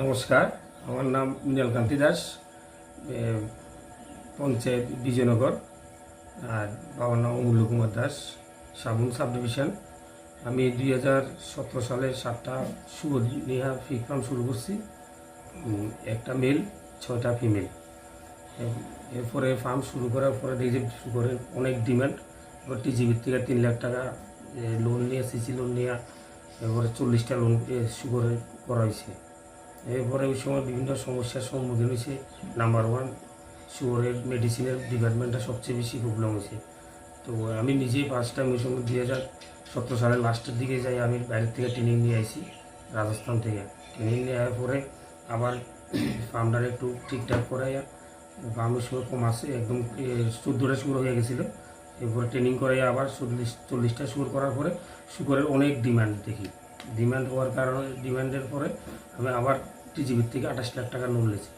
নমস্কার। আমার নাম মৃণাল কান্তি দাস পঞ্চায়েত বিজয়নগর, আর বাবার নাম অমূল্য কুমার দাস, সাবুন সাব ডিভিশন। আমি দুই হাজার সতেরো সালে সাতটা শুভ নেহা ফিক ফার্ম শুরু করছি। একটা মেল, ছয়টা ফিমেল। এরপরে ফার্ম শুরু করার পরে দেখি যে সুগরের অনেক ডিমান্ড। এবার টিজিবির থেকে তিন লাখ টাকা লোন নিয়ে, সিসি লোন নিয়ে, এরপরে চল্লিশটা লোন সুগরের করা হয়েছে। এরপরে ওই সময় বিভিন্ন সমস্যার সম্মুখীন হয়েছে। নাম্বার ওয়ান সুগরের মেডিসিনের ডিপার্টমেন্টটা সবচেয়ে বেশি প্রবলেম হয়েছে। তো আমি নিজেই ফার্স্ট টাইম ওই সময় দুই হাজার সতেরো সালের লাস্টের দিকে যাই, আমি বাইরের থেকে ট্রেনিং নিয়ে আইছি, রাজস্থান থেকে। ট্রেনিং নেওয়ার পরে আবার ফার্মটার একটু ঠিকঠাক করাইয়া ফার্মের সময় কম আসে একদম চোদ্দোটা শুরু হয়ে গেছিল। এরপরে ট্রেনিং করাই আবার চল্লিশ, চল্লিশটা শুরু করার পরে শুকরের অনেক ডিমান্ড দেখি। ডিমান্ড হওয়ার কারণে ডিমান্ডের পরে আমি আবার টিজিবির থেকে আঠাশ লাখ টাকা লোন নিয়েছি।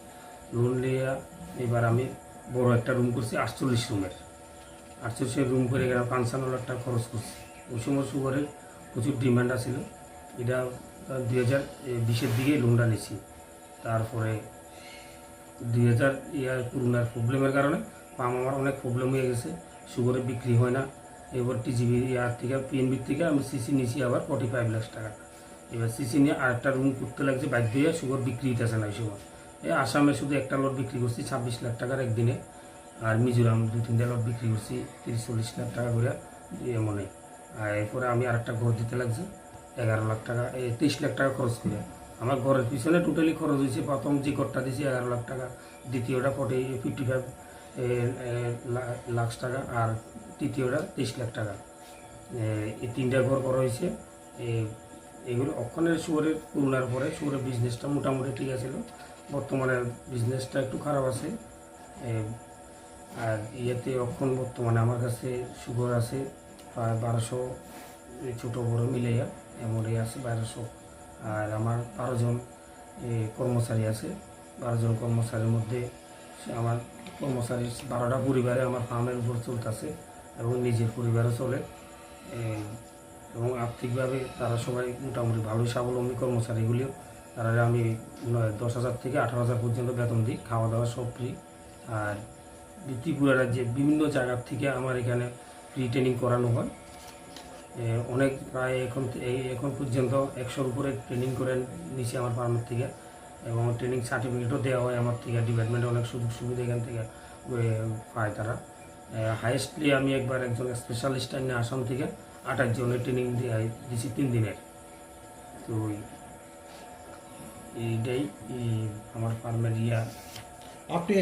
লোন নিয়ে এবার আমি বড় একটা রুম করছি, আটচল্লিশ রুমের। আটচল্লিশের রুম করে গেলাম পঞ্চান্ন লাখ টাকা খরচ করছি। ওই সময় সুগারের প্রচুর ডিমান্ড আছিল। এটা দুই হাজার বিশের দিকে লোনটা নিয়েছি। তারপরে দুই হাজার ইয়ার করোনার প্রবলেমের কারণে পাম আমার অনেক প্রবলেম হয়ে গেছে। সুগারে বিক্রি হয় না। এবার টিজিবি আর থেকে পিএনবির থেকে আমি সিসি নিয়েছি আবার ফর্টি ফাইভ লাখ টাকা। এবার সিসি নিয়ে আরেকটা রুম করতে লাগছে, বাধ্য হয়ে সুগার বিক্রি হইতেছে না ওই সময়। এই আসামে শুধু একটা লট বিক্রি করছি, ছাব্বিশ লাখ টাকার একদিনে। আর মিজোরাম দু তিনটা লট বিক্রি করছি, তিরিশ, চল্লিশ লাখ টাকা করে এমনে আর এরপরে আমি আরেকটা ঘর দিতে লাগছি, এগারো লাখ টাকা এই তেইশ লাখ টাকা খরচ করে। আমার ঘরের পিছনে টোটালি খরচ হয়েছে প্রথম যে ঘরটা দিয়েছি, এগারো লাখ টাকা, দ্বিতীয়টা ফর্টি ফিফটি ফাইভ লাখ টাকা। আর তৃতীয়টা তেইশ লাখ টাকা। এই তিনটা ঘর করা হয়েছে। এগুলো অক্ষণের শুয়ারের করোনার পরে শুয়ারের বিজনেসটা মোটামুটি ঠিক আছে বর্তমানে বিজনেসটা একটু খারাপ আছে। আর ইয়েতে অক্ষণ বর্তমানে আমার কাছে সুগার আছে প্রায় বারোশো ছোটো বড়ো মিলাইয়া এমনই আছে বারোশো। আর আমার বারোজন কর্মচারী আছে। বারোজন কর্মচারীর মধ্যে আমার কর্মচারী বারোটা পরিবারে আমার ফার্মের উপর চলতেছে। এবং নিজের পরিবারও চলে। এবং আর্থিকভাবে তারা সবাই মোটামুটি ভালোই, স্বাবলম্বী কর্মচারীগুলিও তারা আমি দশ হাজার থেকে আঠারো হাজার পর্যন্ত বেতন দিই, খাওয়া দাওয়া সব ফ্রি আর ত্রিপুরা রাজ্যে বিভিন্ন জায়গার থেকে আমার এখানে ফ্রি ট্রেনিং করানো হয়। অনেক প্রায় এখন, এই এখন পর্যন্ত একশোর উপরে ট্রেনিং করে নিছি আমার ফার্মের থেকে। এবং ট্রেনিং সার্টিফিকেটও দেওয়া হয় আমার থেকে। ডিপার্টমেন্টে অনেক সুযোগ সুবিধা এখান থেকে পায় তারা। হাইয়েস্টলি আমি একবার একজন স্পেশালিস্ট আনি আসাম থেকে আঠাশ জনের ট্রেনিং দিয়ে দিয়েছি তিন দিনের। তো এইটাই আমার ফার্মের ইয়া আপনি